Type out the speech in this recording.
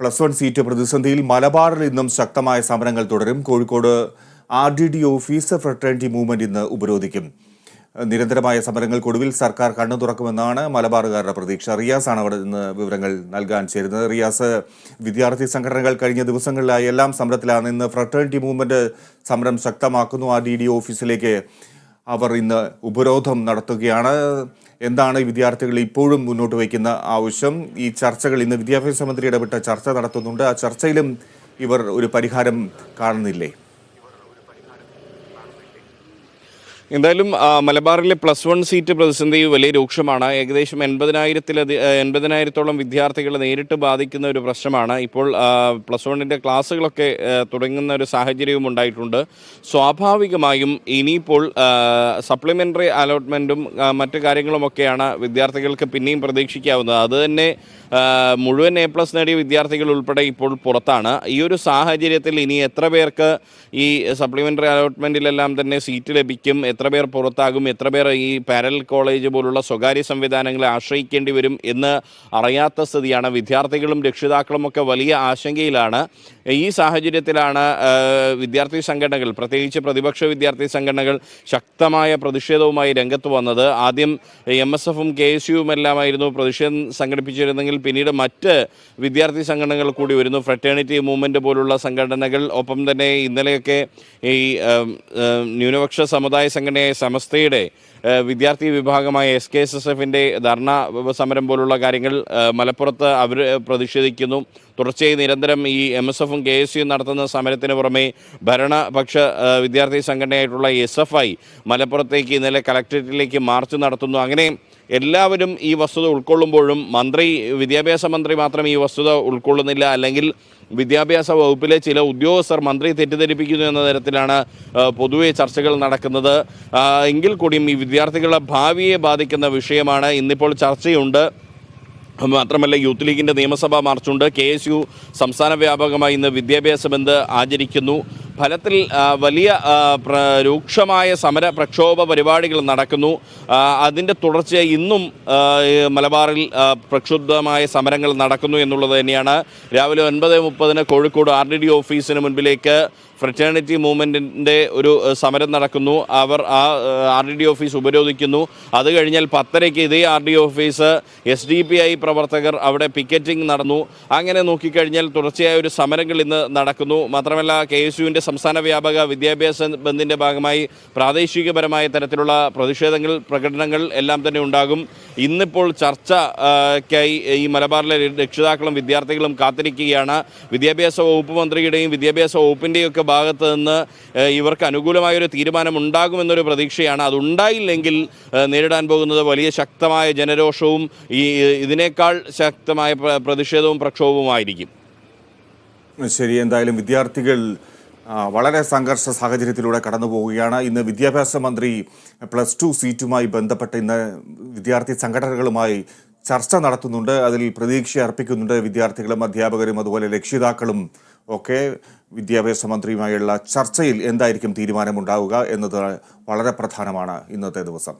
Plus one seat പ്രതിസന്ധിയിൽ മലബാറിൽ ഇന്നും ശക്തമായ സമരങ്ങൾ തുടരും. Kozhikode R D D office fraternity movement ഇന്ന് ഉപരോധിക്കും. നിരന്തരമായ സമരങ്ങൾക്കൊടുവിൽ സർക്കാർ കണ്ണു തുറക്കുമെന്നാണ് മലബാറുകാരുടെ പ്രതീക്ഷ. റിയാസ് ആണ് അവിടെ നിന്ന് വിവരങ്ങൾ നൽകാൻ ചേരുന്നത്. റിയാസ് വിദ്യാർത്ഥി സംഘടനകൾ കഴിഞ്ഞ ദിവസങ്ങളിലായി എല്ലാം സമരത്തിലാണ്. ഇന്ന് ഫ്രട്ടേണിറ്റി മൂവ്മെന്റ് സമരം ശക്തമാക്കുന്നു. ആർ ഡി ഡി ഓഫീസിലേക്ക് അവർ ഇന്ന് ഉപരോധം നടത്തുകയാണ്. എന്താണ് വിദ്യാർത്ഥികൾ ഇപ്പോഴും മുന്നോട്ട് വയ്ക്കുന്ന ആവശ്യം? ഈ ചർച്ചകൾ ഇന്ന് വിദ്യാഭ്യാസ മന്ത്രി ഇടപെട്ട ചർച്ച നടത്തുന്നുണ്ട്. ആ ചർച്ചയിലും ഇവർ ഒരു പരിഹാരം കാണുന്നില്ലേ? എന്തായാലും മലബാറിലെ പ്ലസ് വൺ സീറ്റ് പ്രതിസന്ധി വലിയ രൂക്ഷമാണ്. ഏകദേശം എൺപതിനായിരത്തിലധി എൺപതിനായിരത്തോളം വിദ്യാർത്ഥികളെ നേരിട്ട് ബാധിക്കുന്ന ഒരു പ്രശ്നമാണ്. ഇപ്പോൾ പ്ലസ് വണ്ണിന്റെ ക്ലാസ്സുകളൊക്കെ തുടങ്ങുന്ന ഒരു സാഹചര്യവും ഉണ്ടായിട്ടുണ്ട്. സ്വാഭാവികമായും ഇനിയിപ്പോൾ സപ്ലിമെന്ററി അലോട്ട്മെന്റും മറ്റു കാര്യങ്ങളുമൊക്കെയാണ് വിദ്യാർത്ഥികൾക്ക് പിന്നെയും പ്രതീക്ഷിക്കാവുന്നത്. അത് തന്നെ മുഴുവൻ എ പ്ലസ് നേടിയ വിദ്യാർത്ഥികൾ ഉൾപ്പെടെ ഇപ്പോൾ പുറത്താണ്. ഈ ഒരു സാഹചര്യത്തിൽ ഇനി എത്ര പേർക്ക് ഈ സപ്ലിമെന്ററി അലോട്ട്മെന്റിലെല്ലാം തന്നെ സീറ്റ് ലഭിക്കും എത്ര പേർ പുറത്താകും എത്ര പേർ ഈ പാരൽ കോളേജ് പോലുള്ള സ്വകാര്യ സംവിധാനങ്ങളെ ആശ്രയിക്കേണ്ടി വരും എന്ന് അറിയാത്ത സ്ഥിതിയാണ്. വിദ്യാർത്ഥികളും രക്ഷിതാക്കളും ഒക്കെ വലിയ ആശങ്കയിലാണ്. ഈ സാഹചര്യത്തിലാണ് വിദ്യാർത്ഥി സംഘടനകൾ പ്രത്യേകിച്ച് പ്രതിപക്ഷ വിദ്യാർത്ഥി സംഘടനകൾ ശക്തമായ പ്രതിഷേധവുമായി രംഗത്ത് വന്നത്. ആദ്യം എം എസ് എഫും കെ എസ് യുവും എല്ലാമായിരുന്നു പ്രതിഷേധം സംഘടിപ്പിച്ചിരുന്നെങ്കിൽ പിന്നീട് മറ്റ് വിദ്യാർത്ഥി സംഘടനകൾ കൂടി വരുന്നു. ഫ്രറ്റേണിറ്റി മൂവ്മെന്റ് പോലുള്ള സംഘടനകൾ ഒപ്പം തന്നെ ഇന്നലെയൊക്കെ ഈ ന്യൂനപക്ഷ സമുദായ സംഘടനയായ സമസ്തയുടെ വിദ്യാർത്ഥി വിഭാഗമായ എസ് കെ എസ് എസ് എഫിന്റെ ധർണ സമരം പോലുള്ള കാര്യങ്ങൾ മലപ്പുറത്ത് അവർ പ്രതിഷേധിക്കുന്നു. തുടർച്ചയായി നിരന്തരം ഈ എം എസ് എഫും കെ എസ് യുവും നടത്തുന്ന സമരത്തിന് പുറമെ ഭരണപക്ഷ വിദ്യാർത്ഥി സംഘടനയായിട്ടുള്ള എസ് എഫ് ഐ മലപ്പുറത്തേക്ക് ഇന്നലെ കളക്ട്രേറ്റിലേക്ക് മാർച്ച് നടത്തുന്നു. അങ്ങനെ എല്ലാവരും ഈ വസ്തുത ഉൾക്കൊള്ളുമ്പോഴും മന്ത്രി വിദ്യാഭ്യാസ മന്ത്രി മാത്രം ഈ വസ്തുത ഉൾക്കൊള്ളുന്നില്ല. അല്ലെങ്കിൽ വിദ്യാഭ്യാസ വകുപ്പിലെ ചില ഉദ്യോഗസ്ഥർ മന്ത്രി തെറ്റിദ്ധരിപ്പിക്കുന്നു എന്ന തരത്തിലാണ് പൊതുവെ ചർച്ചകൾ നടക്കുന്നത്. എങ്കിൽ കൂടിയും ഈ വിദ്യാർത്ഥികളുടെ ഭാവിയെ ബാധിക്കുന്ന വിഷയമാണ് ഇന്നിപ്പോൾ ചർച്ചയുണ്ട്. മാത്രമല്ല യൂത്ത് ലീഗിന്റെ നിയമസഭാ മാർച്ചുണ്ട്. കെ എസ് യു സംസ്ഥാന വ്യാപകമായി ഇന്ന് വിദ്യാഭ്യാസ ബന്ദ് ആചരിക്കുന്നു. ഫലത്തിൽ വലിയ രൂക്ഷമായ സമര പ്രക്ഷോഭ പരിപാടികൾ നടക്കുന്നു. അതിന്റെ തുടർച്ചയായി ഇന്നും മലബാറിൽ പ്രക്ഷുബ്ധമായ സമരങ്ങൾ നടക്കുന്നു എന്നുള്ളത് തന്നെയാണ്. രാവിലെ ഒൻപത് മുപ്പതിന് കോഴിക്കോട് ആർ ഡി ഡി ഓഫീസിന് മുൻപിലേക്ക് ഫ്രറ്റേണിറ്റി മൂവ്മെന്റിന്റെ ഒരു സമരം നടക്കുന്നു. അവർ ആ ആർ ഡി ഡി ഓഫീസ് ഉപരോധിക്കുന്നു. അത് കഴിഞ്ഞാൽ പത്തരയ്ക്ക് ഇതേ R D office S D P I പ്രവർത്തകർ അവിടെ പിക്കറ്റിംഗ് നടന്നു. അങ്ങനെ നോക്കിക്കഴിഞ്ഞാൽ തുടർച്ചയായ ഒരു സമരങ്ങൾ ഇന്ന് നടക്കുന്നു. മാത്രമല്ല കെ എസ് യുവിന്റെ സംസ്ഥാന വ്യാപക വിദ്യാഭ്യാസ ബന്ദിന്റെ ഭാഗമായി പ്രാദേശികപരമായ തരത്തിലുള്ള പ്രതിഷേധങ്ങൾ പ്രകടനങ്ങൾ എല്ലാം തന്നെ ഉണ്ടാകും. ഇന്നിപ്പോൾ ചർച്ചയ്ക്കായി ഈ മലബാറിലെ രക്ഷിതാക്കളും വിദ്യാർത്ഥികളും കാത്തിരിക്കുകയാണ്. വിദ്യാഭ്യാസ വകുപ്പ് മന്ത്രിയുടെയും വിദ്യാഭ്യാസ വകുപ്പിന്റെയും ഭാഗത്ത് നിന്ന് ഇവർക്ക് അനുകൂലമായൊരു തീരുമാനം ഉണ്ടാകുമെന്നൊരു പ്രതീക്ഷയാണ്. അതുണ്ടായില്ലെങ്കിൽ നേരിടാൻ പോകുന്നത് വലിയ ശക്തമായ ജനരോഷവും ഈ ഇതിനേക്കാൾ ശക്തമായ പ്ര- പ്രതിഷേധവും പ്രക്ഷോഭവുമായിരിക്കും. ശരി. എന്തായാലും വിദ്യാർത്ഥികൾ വളരെ സംഘർഷ സാഹചര്യത്തിലൂടെ കടന്നു പോവുകയാണ് ഇന്ന് വിദ്യാഭ്യാസ മന്ത്രി പ്ലസ് ടു സീറ്റുമായി ബന്ധപ്പെട്ട് ഇന്ന് വിദ്യാർത്ഥി സംഘടനകളുമായി ചർച്ച നടത്തുന്നുണ്ട്. അതിൽ പ്രതീക്ഷ അർപ്പിക്കുന്നുണ്ട് വിദ്യാർത്ഥികളും അധ്യാപകരും അതുപോലെ രക്ഷിതാക്കളും. ഒക്കെ വിദ്യാഭ്യാസ മന്ത്രിയുമായുള്ള ചർച്ചയിൽ എന്തായിരിക്കും തീരുമാനമുണ്ടാവുക എന്നത് വളരെ പ്രധാനമാണ് ഇന്നത്തെ ദിവസം.